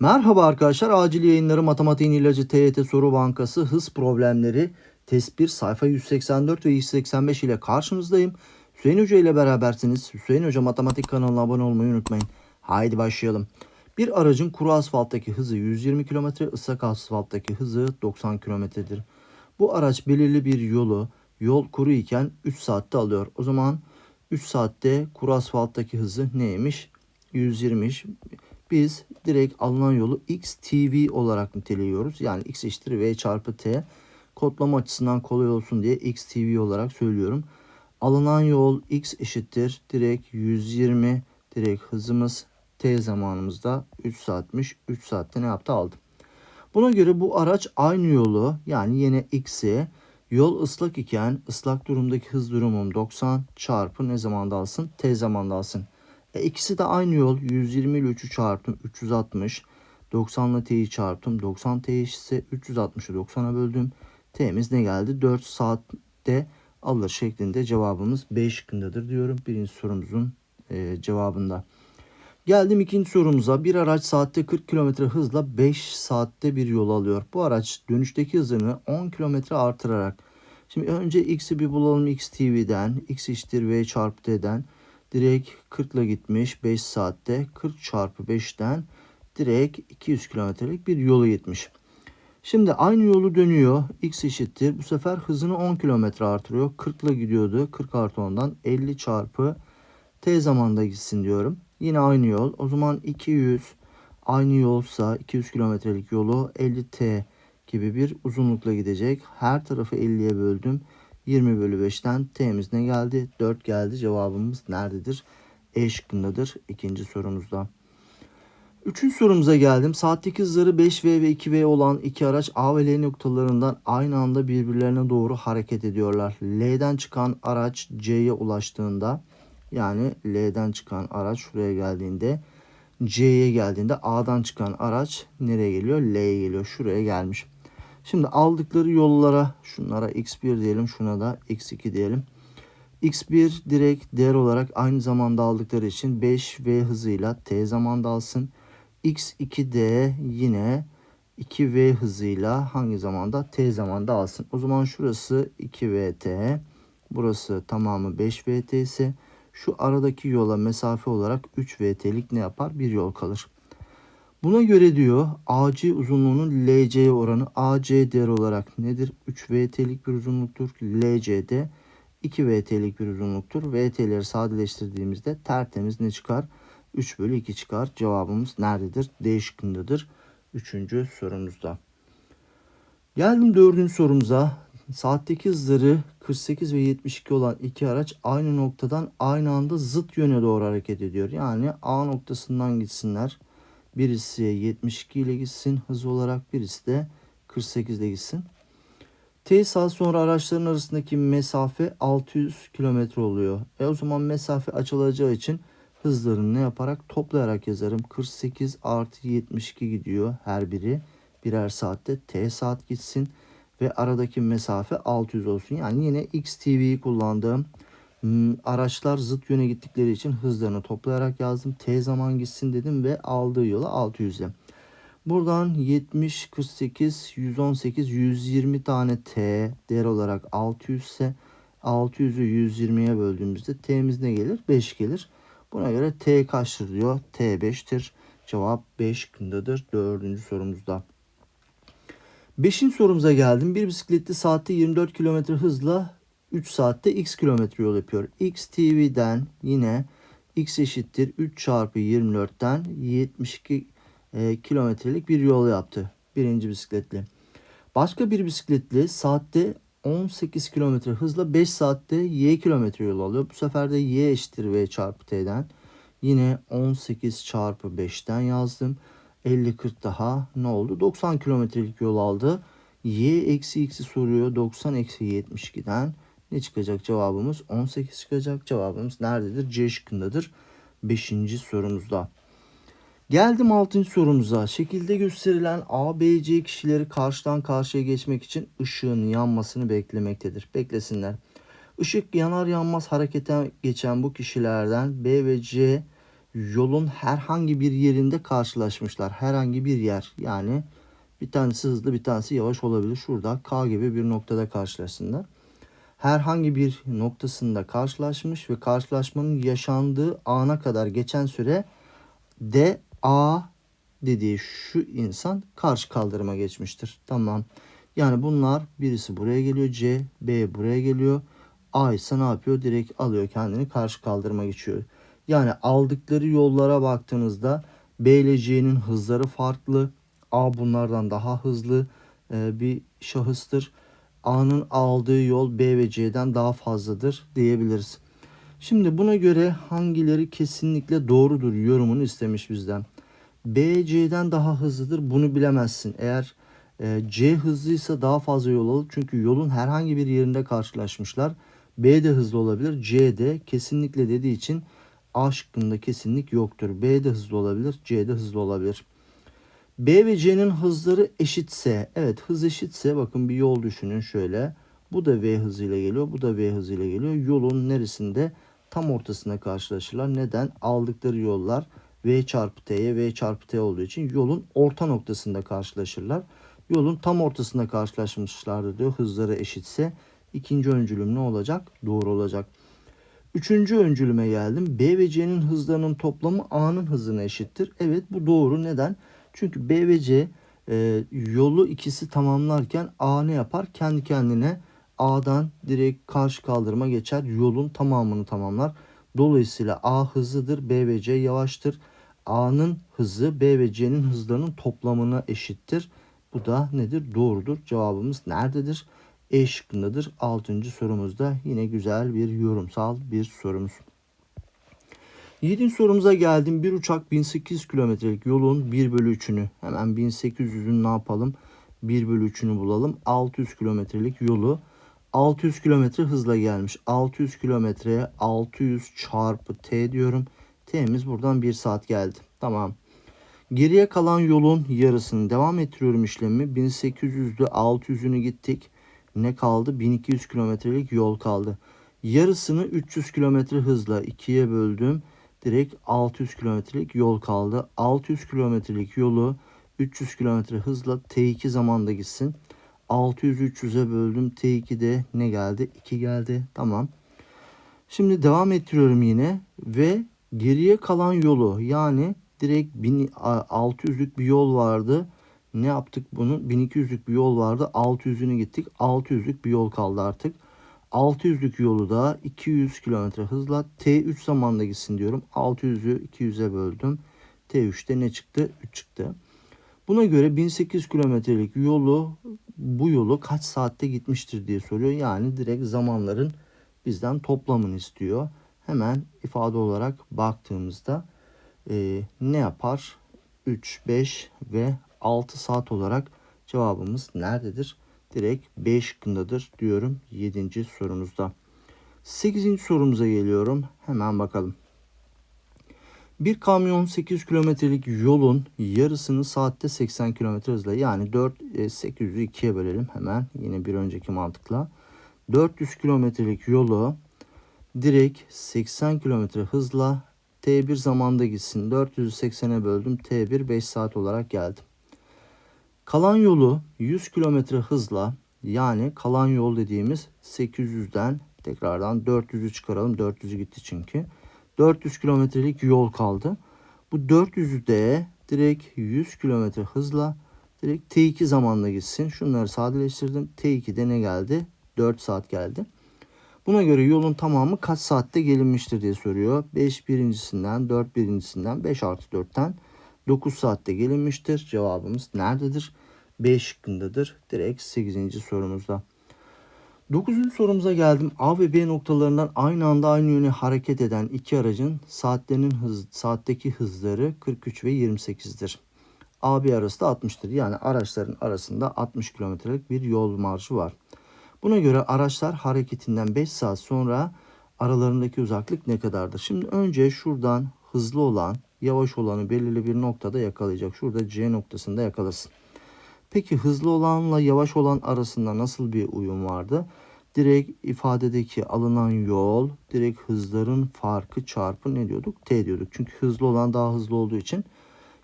Merhaba arkadaşlar. Acil yayınları Matematiğin İlacı TYT Soru Bankası Hız Problemleri Test 1 sayfa 184 ve 185 ile karşınızdayım. Hüseyin Hoca ile berabersiniz. Hüseyin Hoca Matematik kanalına abone olmayı unutmayın. Haydi başlayalım. Bir aracın kuru asfalttaki hızı 120 km, ıslak asfalttaki hızı 90 km'dir. Bu araç belirli bir yolu yol kuru iken 3 saatte alıyor. O zaman 3 saatte kuru asfalttaki hızı neymiş? 120'miş. Biz direkt alınan yolu XTV olarak niteliyoruz. Yani x eşittir v çarpı t. Kodlama açısından kolay olsun diye XTV olarak söylüyorum. Alınan yol x eşittir. Direkt 120. Direkt hızımız t zamanımızda 3 saatmiş. 3 saatte ne yaptı aldım. Buna göre bu araç aynı yolu yani yine x'i yol ıslak iken ıslak durumdaki hız durumum 90 çarpı ne zamanda alsın? T zamanda alsın. E ikisi de aynı yol. 120 ile 3'ü çarptım. 360. 90 ile t'yi çarptım. 90 t eşitse 360'ı 90'a böldüm. T'miz ne geldi? 4 saatte alır şeklinde cevabımız B şıkkındadır diyorum. Birinci sorumuzun e, cevabında. Geldim ikinci sorumuza. Bir araç saatte 40 km hızla 5 saatte bir yol alıyor. Bu araç dönüşteki hızını 10 km artırarak. Şimdi önce x'i bir bulalım xTV'den. x eşittir v çarpı t'den. Direkt 40 ile gitmiş 5 saatte 40 çarpı 5'ten direkt 200 kilometrelik bir yolu gitmiş. Şimdi aynı yolu dönüyor. X eşittir. Bu sefer hızını 10 kilometre artırıyor. 40 ile gidiyordu. 40 artı 10'dan 50 çarpı t zamanda gitsin diyorum. Yine aynı yol. O zaman 200 aynı yolsa 200 kilometrelik yolu 50 t gibi bir uzunlukla gidecek. Her tarafı 50'ye böldüm. 20 bölü 5'ten t'miz ne geldi? 4 geldi. Cevabımız nerededir? E şıkkındadır. ikinci sorumuzda. Üçüncü sorumuza geldim. Saatteki hızları 5V ve 2V olan iki araç A ve L noktalarından aynı anda birbirlerine doğru hareket ediyorlar. L'den çıkan araç C'ye ulaştığında yani L'den çıkan araç şuraya geldiğinde C'ye geldiğinde A'dan çıkan araç nereye geliyor? L'ye geliyor. Şuraya gelmiş. Şimdi aldıkları yollara şunlara x1 diyelim şuna da x2 diyelim. x1 direkt değer olarak aynı zamanda aldıkları için 5v hızıyla t zamanda alsın. x2 de yine 2v hızıyla hangi zamanda t zamanda alsın. O zaman şurası 2vt burası tamamı 5vt ise şu aradaki yola mesafe olarak 3vt'lik ne yapar? Bir yol kalır. Buna göre diyor AC uzunluğunun LC oranı AC değer olarak nedir? 3VT'lik bir uzunluktur. LC de 2VT'lik bir uzunluktur. VT'leri sadeleştirdiğimizde tertemiz ne çıkar? 3 bölü 2 çıkar. Cevabımız nerededir? D şıkkındadır. Üçüncü sorumuzda. Geldim dördüncü sorumuza. Saatteki hızları 48 ve 72 olan iki araç aynı noktadan aynı anda zıt yöne doğru hareket ediyor. Yani A noktasından gitsinler. Birisi 72 ile gitsin hız olarak birisi de 48 ile gitsin. T saat sonra araçların arasındaki mesafe 600 kilometre oluyor. E o zaman mesafe açılacağı için hızlarını ne yaparak toplayarak yazarım. 48 artı 72 gidiyor her biri birer saatte. T saat gitsin ve aradaki mesafe 600 olsun. Yani yine XTV'yi kullandığım araçlar zıt yöne gittikleri için hızlarını toplayarak yazdım. T zaman gitsin dedim ve aldığı yola 600'e. Buradan 70, 48, 118, 120 tane T değer olarak 600 ise 600'ü 120'ye böldüğümüzde T'miz ne gelir? 5 gelir. Buna göre T kaçtır diyor. T 5'tir. Cevap 5 kındadır. Dördüncü sorumuzda. Beşinci sorumuza geldim. Bir bisikletli saatte 24 km hızla 3 saatte x kilometre yol yapıyor. x tv'den yine x eşittir 3 çarpı 24'ten 72 e, kilometrelik bir yol yaptı. Birinci bisikletli. Başka bir bisikletli saatte 18 kilometre hızla 5 saatte y kilometre yol alıyor. Bu sefer de y eşittir v çarpı t'den. Yine 18 çarpı 5'ten yazdım. 50 40 daha ne oldu? 90 kilometrelik yol aldı. Y eksi x'i soruyor. 90 eksi 72'den ne çıkacak cevabımız? 18 çıkacak. Cevabımız nerededir? C şıkkındadır. 5. sorumuzda. Geldim 6. sorumuza. Şekilde gösterilen A, B, C kişileri karşıdan karşıya geçmek için ışığın yanmasını beklemektedir. Beklesinler. Işık yanar yanmaz harekete geçen bu kişilerden B ve C yolun herhangi bir yerinde karşılaşmışlar. Herhangi bir yer yani bir tanesi hızlı bir tanesi yavaş olabilir. Şurada K gibi bir noktada karşılaşsınlar. Herhangi bir noktasında karşılaşmış ve karşılaşmanın yaşandığı ana kadar geçen süre D A dediği şu insan karşı kaldırıma geçmiştir. Tamam. Yani bunlar birisi buraya geliyor C, B buraya geliyor. A ise ne yapıyor? Direkt alıyor kendini karşı kaldırıma geçiyor. Yani aldıkları yollara baktığınızda B ile C'nin hızları farklı. A bunlardan daha hızlı e, bir şahıstır. A'nın aldığı yol B ve C'den daha fazladır diyebiliriz. Şimdi buna göre hangileri kesinlikle doğrudur yorumunu istemiş bizden. B C'den daha hızlıdır bunu bilemezsin. Eğer e, C hızlıysa daha fazla yol alır. Çünkü yolun herhangi bir yerinde karşılaşmışlar. B de hızlı olabilir. C de kesinlikle dediği için A şıkkında kesinlik yoktur. B de hızlı olabilir. C de hızlı olabilir. B ve C'nin hızları eşitse, evet hız eşitse bakın bir yol düşünün şöyle. Bu da V hızıyla geliyor, bu da V hızıyla geliyor. Yolun neresinde? Tam ortasında karşılaşırlar. Neden? Aldıkları yollar V çarpı T'ye V çarpı T olduğu için yolun orta noktasında karşılaşırlar. Yolun tam ortasında karşılaşmışlardır diyor. Hızları eşitse ikinci öncülüm ne olacak? Doğru olacak. Üçüncü öncülüme geldim. B ve C'nin hızlarının toplamı A'nın hızına eşittir. Evet bu doğru. Neden? Çünkü B ve C e, yolu ikisi tamamlarken A ne yapar? Kendi kendine A'dan direkt karşı kaldırıma geçer. Yolun tamamını tamamlar. Dolayısıyla A hızlıdır. B ve C yavaştır. A'nın hızı B ve C'nin hızlarının toplamına eşittir. Bu da nedir? Doğrudur. Cevabımız nerededir? E şıkkındadır. Altıncı sorumuzda yine güzel bir yorumsal bir sorumuz. Yedinci sorumuza geldim. Bir uçak 1800 kilometrelik yolun 1 bölü 3'ünü hemen 1800'ün ne yapalım? 1 bölü 3'ünü bulalım. 600 kilometrelik yolu 600 kilometre hızla gelmiş. 600 kilometreye 600 çarpı t diyorum. T'miz buradan 1 saat geldi. Tamam. Geriye kalan yolun yarısını devam ettiriyorum işlemi. 1800'de 600'ünü gittik. Ne kaldı? 1200 kilometrelik yol kaldı. Yarısını 300 kilometre hızla ikiye böldüm. Direkt 600 kilometrelik yol kaldı. 600 kilometrelik yolu 300 kilometre hızla T2 zamanda gitsin. 600 300'e böldüm. T2'de ne geldi? 2 geldi. Tamam. Şimdi devam ettiriyorum yine ve geriye kalan yolu yani direkt 600'lük bir yol vardı. Ne yaptık bunu? 1200'lük bir yol vardı. 600'ünü gittik. 600'lük bir yol kaldı artık. 600'lük yolu da 200 km hızla T3 zamanda gitsin diyorum. 600'ü 200'e böldüm. T3'te ne çıktı? 3 çıktı. Buna göre 1800 kilometrelik yolu bu yolu kaç saatte gitmiştir diye soruyor. Yani direkt zamanların bizden toplamını istiyor. Hemen ifade olarak baktığımızda e, ne yapar? 3, 5 ve 6 saat olarak cevabımız nerededir? Direkt B şıkkındadır diyorum 7. sorumuzda. 8. sorumuza geliyorum. Hemen bakalım. Bir kamyon 800 kilometrelik yolun yarısını saatte 80 kilometre hızla yani 4 800'ü 2'ye bölelim hemen yine bir önceki mantıkla. 400 kilometrelik yolu direkt 80 kilometre hızla T1 zamanda gitsin. 480'e böldüm. T1 5 saat olarak geldi. Kalan yolu 100 kilometre hızla yani kalan yol dediğimiz 800'den tekrardan 400'ü çıkaralım. 400'ü gitti çünkü. 400 kilometrelik yol kaldı. Bu 400'ü de direkt 100 kilometre hızla direkt T2 zamanla gitsin. Şunları sadeleştirdim. T2'de ne geldi? 4 saat geldi. Buna göre yolun tamamı kaç saatte gelinmiştir diye soruyor. 5 birincisinden, 4 birincisinden, 5 artı 4'ten 9 saatte gelinmiştir. Cevabımız nerededir? B şıkkındadır. Direkt 8. sorumuzda. 9. sorumuza geldim. A ve B noktalarından aynı anda aynı yöne hareket eden iki aracın saatlerinin hız, saatteki hızları 43 ve 28'dir. A, B arası da 60'tır. Yani araçların arasında 60 kilometrelik bir yol marşı var. Buna göre araçlar hareketinden 5 saat sonra aralarındaki uzaklık ne kadardır? Şimdi önce şuradan hızlı olan, yavaş olanı belirli bir noktada yakalayacak. Şurada C noktasında yakalasın. Peki hızlı olanla yavaş olan arasında nasıl bir uyum vardı? Direkt ifadedeki alınan yol, direkt hızların farkı çarpı ne diyorduk? T diyorduk. Çünkü hızlı olan daha hızlı olduğu için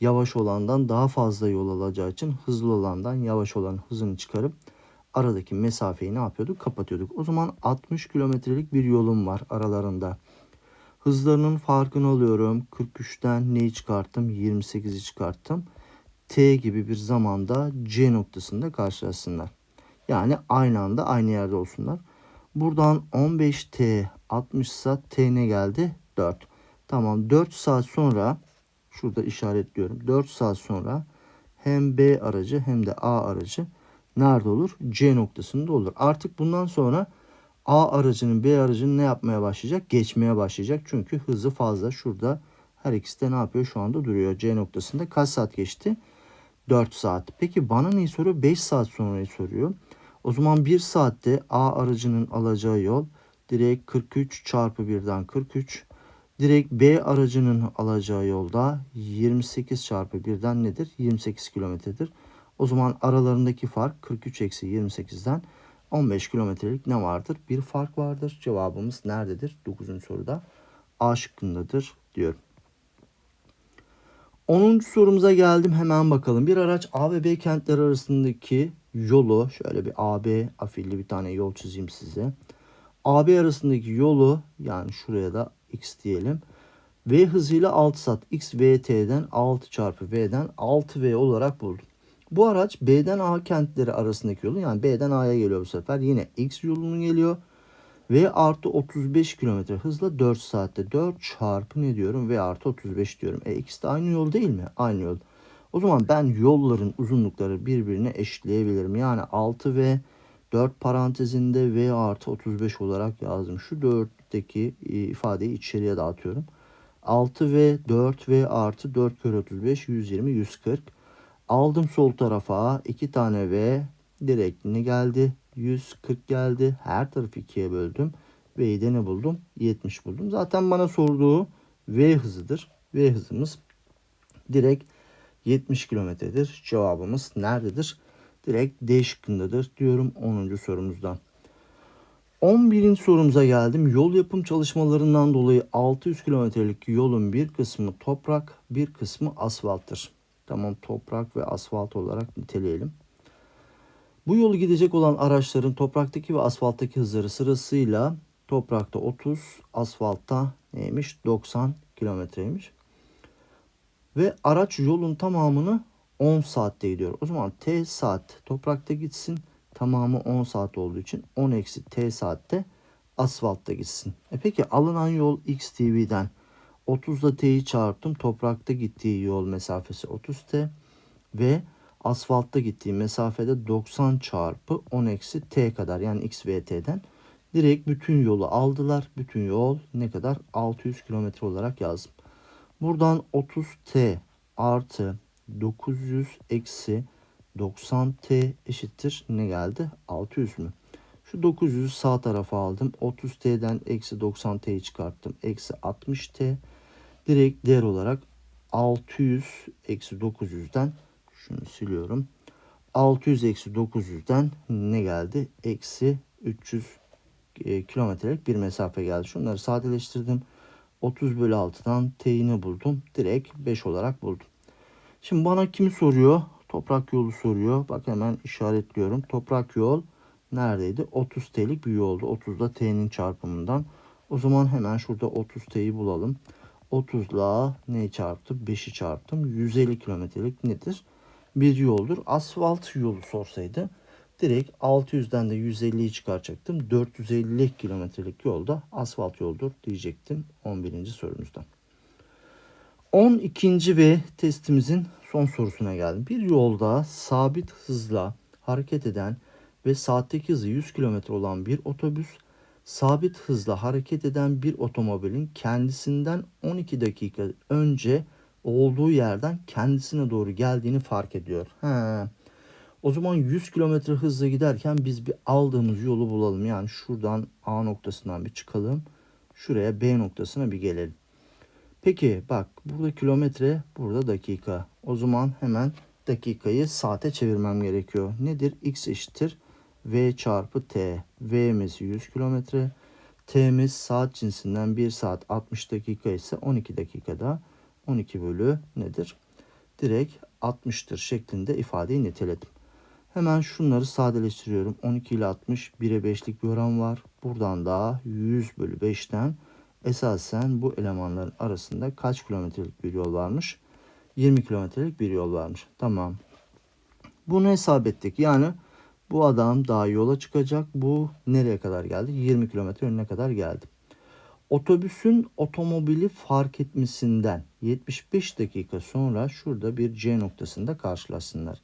yavaş olandan daha fazla yol alacağı için hızlı olandan yavaş olan hızını çıkarıp aradaki mesafeyi ne yapıyorduk? Kapatıyorduk. O zaman 60 kilometrelik bir yolum var aralarında. Hızlarının farkını alıyorum. 43'ten neyi çıkarttım? 28'i çıkarttım. T gibi bir zamanda C noktasında karşılaşsınlar. Yani aynı anda aynı yerde olsunlar. Buradan 15T 60 saat T ne geldi? 4. Tamam 4 saat sonra şurada işaretliyorum. 4 saat sonra hem B aracı hem de A aracı nerede olur? C noktasında olur. Artık bundan sonra A aracının B aracının ne yapmaya başlayacak? Geçmeye başlayacak. Çünkü hızı fazla. Şurada her ikisi de ne yapıyor? Şu anda duruyor. C noktasında kaç saat geçti? 4 saat. Peki bana neyi soruyor? 5 saat sonrayı soruyor. O zaman 1 saatte A aracının alacağı yol direkt 43 çarpı 1'den 43. Direkt B aracının alacağı yolda 28 çarpı 1'den nedir? 28 kilometredir. O zaman aralarındaki fark 43 eksi 28'den 15 kilometrelik ne vardır? Bir fark vardır. Cevabımız nerededir? 9. soruda A şıkkındadır diyorum. 10. sorumuza geldim. Hemen bakalım. Bir araç A ve B kentler arasındaki yolu şöyle bir AB afilli bir tane yol çizeyim size. AB arasındaki yolu yani şuraya da X diyelim. V hızıyla 6 saat X VT'den 6 çarpı V'den 6V olarak buldum. Bu araç B'den A kentleri arasındaki yolu yani B'den A'ya geliyor bu sefer. Yine X yolunun geliyor. V artı 35 kilometre hızla 4 saatte 4 çarpı ne diyorum? V artı 35 diyorum. E ikisi de aynı yol değil mi? Aynı yol. O zaman ben yolların uzunlukları birbirine eşitleyebilirim. Yani 6 v 4 parantezinde V artı 35 olarak yazdım. Şu 4'teki e, ifadeyi içeriye dağıtıyorum. 6 v 4 v artı 4 kere 35 120 140. Aldım sol tarafa 2 tane V direkt ne geldi? 140 geldi. Her tarafı ikiye böldüm. V'yi de ne buldum? 70 buldum. Zaten bana sorduğu V hızıdır. V hızımız direkt 70 kilometredir. Cevabımız nerededir? Direkt D şıkkındadır diyorum 10. sorumuzdan. 11. sorumuza geldim. Yol yapım çalışmalarından dolayı 600 kilometrelik yolun bir kısmı toprak, bir kısmı asfalttır. Tamam toprak ve asfalt olarak niteleyelim. Bu yolu gidecek olan araçların topraktaki ve asfalttaki hızları sırasıyla toprakta 30, asfaltta neymiş? 90 kilometreymiş. Ve araç yolun tamamını 10 saatte gidiyor. O zaman T saat toprakta gitsin. Tamamı 10 saat olduğu için 10 eksi T saatte asfaltta gitsin. E peki alınan yol XTV'den 30 ile T'yi çarptım. Toprakta gittiği yol mesafesi 30 T ve asfaltta gittiği mesafede 90 çarpı 10 eksi T kadar yani XVT'den direkt bütün yolu aldılar. Bütün yol ne kadar? 600 kilometre olarak yazdım. Buradan 30T artı 900 eksi 90T eşittir ne geldi? 600 mü? Şu 900'ü sağ tarafa aldım. 30T'den eksi 90T'yi çıkarttım. Eksi 60T. Direkt değer olarak 600 eksi 900'den şunu siliyorum. 600 eksi 900'den ne geldi? Eksi 300 e, kilometrelik bir mesafe geldi. Şunları sadeleştirdim. 30 bölü 6'dan t'ini buldum. Direkt 5 olarak buldum. Şimdi bana kimi soruyor? Toprak yolu soruyor. Bak hemen işaretliyorum. Toprak yol neredeydi? 30 t'lik bir yoldu. 30 da t'nin çarpımından. O zaman hemen şurada 30 t'yi bulalım. 30 ile neyi çarptım? 5'i çarptım. 150 kilometrelik nedir? Bir yoldur. Asfalt yolu sorsaydı direkt 600'den de 150'yi çıkaracaktım. 450 kilometrelik yolda asfalt yoldur diyecektim 11. sorumuzdan. 12. ve testimizin son sorusuna geldim. Bir yolda sabit hızla hareket eden ve saatteki hızı 100 km olan bir otobüs sabit hızla hareket eden bir otomobilin kendisinden 12 dakika önce olduğu yerden kendisine doğru geldiğini fark ediyor. He. O zaman 100 km hızla giderken biz bir aldığımız yolu bulalım. Yani şuradan A noktasından bir çıkalım. Şuraya B noktasına bir gelelim. Peki bak burada kilometre, burada dakika. O zaman hemen dakikayı saate çevirmem gerekiyor. Nedir? X eşittir V çarpı T. V'miz 100 kilometre. T'miz saat cinsinden 1 saat 60 dakika ise 12 dakikada 12 bölü nedir? Direkt 60'tır şeklinde ifadeyi niteledim. Hemen şunları sadeleştiriyorum. 12 ile 60 1'e 5'lik bir oran var. Buradan da 100 bölü 5'ten esasen bu elemanların arasında kaç kilometrelik bir yol varmış? 20 kilometrelik bir yol varmış. Tamam. Bunu hesap ettik. Yani bu adam daha yola çıkacak. Bu nereye kadar geldi? 20 kilometre önüne kadar geldi. Otobüsün otomobili fark etmesinden 75 dakika sonra şurada bir C noktasında karşılaşsınlar.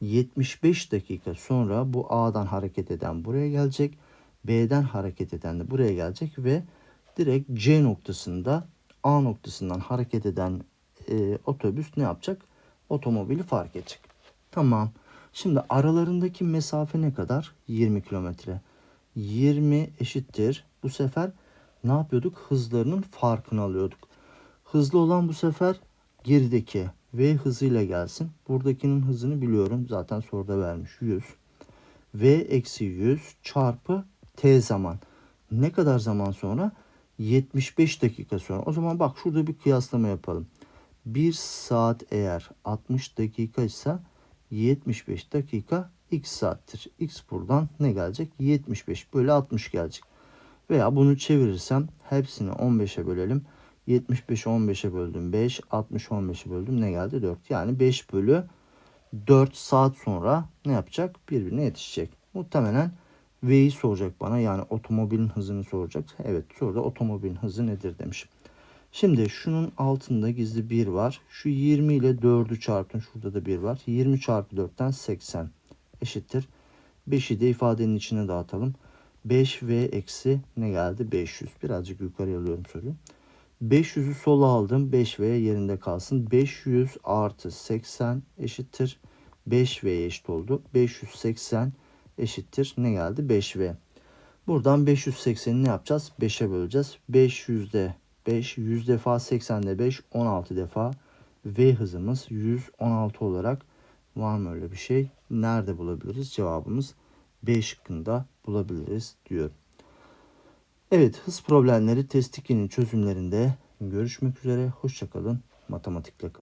75 dakika sonra bu A'dan hareket eden buraya gelecek. B'den hareket eden de buraya gelecek ve direkt C noktasında A noktasından hareket eden e, otobüs ne yapacak? Otomobili fark edecek. Tamam. Şimdi aralarındaki mesafe ne kadar? 20 kilometre. 20 eşittir. Bu sefer ne yapıyorduk? Hızlarının farkını alıyorduk. Hızlı olan bu sefer gerideki V hızıyla gelsin. Buradakinin hızını biliyorum. Zaten soruda vermiş 100. V eksi 100 çarpı T zaman. Ne kadar zaman sonra? 75 dakika sonra. O zaman bak şurada bir kıyaslama yapalım. 1 saat eğer 60 dakika ise 75 dakika x saattir. X buradan ne gelecek? 75 bölü 60 gelecek. Veya bunu çevirirsem hepsini 15'e bölelim. 75'i 15'e böldüm 5, 60 15'e böldüm ne geldi? 4. Yani 5 bölü 4 saat sonra ne yapacak? Birbirine yetişecek. Muhtemelen V'yi soracak bana. Yani otomobilin hızını soracak. Evet soruda otomobilin hızı nedir demiş. Şimdi şunun altında gizli 1 var. Şu 20 ile 4'ü çarpın. Şurada da 1 var. 20 çarpı 4'ten 80 eşittir. 5'i de ifadenin içine dağıtalım. 5V eksi ne geldi? 500. Birazcık yukarı alıyorum soruyu. 500'ü sola aldım. 5V yerinde kalsın. 500 artı 80 eşittir. 5V'ye eşit oldu. 580 eşittir. Ne geldi? 5V. Buradan 580'i ne yapacağız? 5'e böleceğiz. 500'de 5, 100 defa 80'de 5, 16 defa. V hızımız 116 olarak var mı öyle bir şey? Nerede bulabiliriz? Cevabımız B şıkkında bulabiliriz diyor. Evet hız problemleri test 2'nin çözümlerinde görüşmek üzere. Hoşçakalın. Matematikle kalın.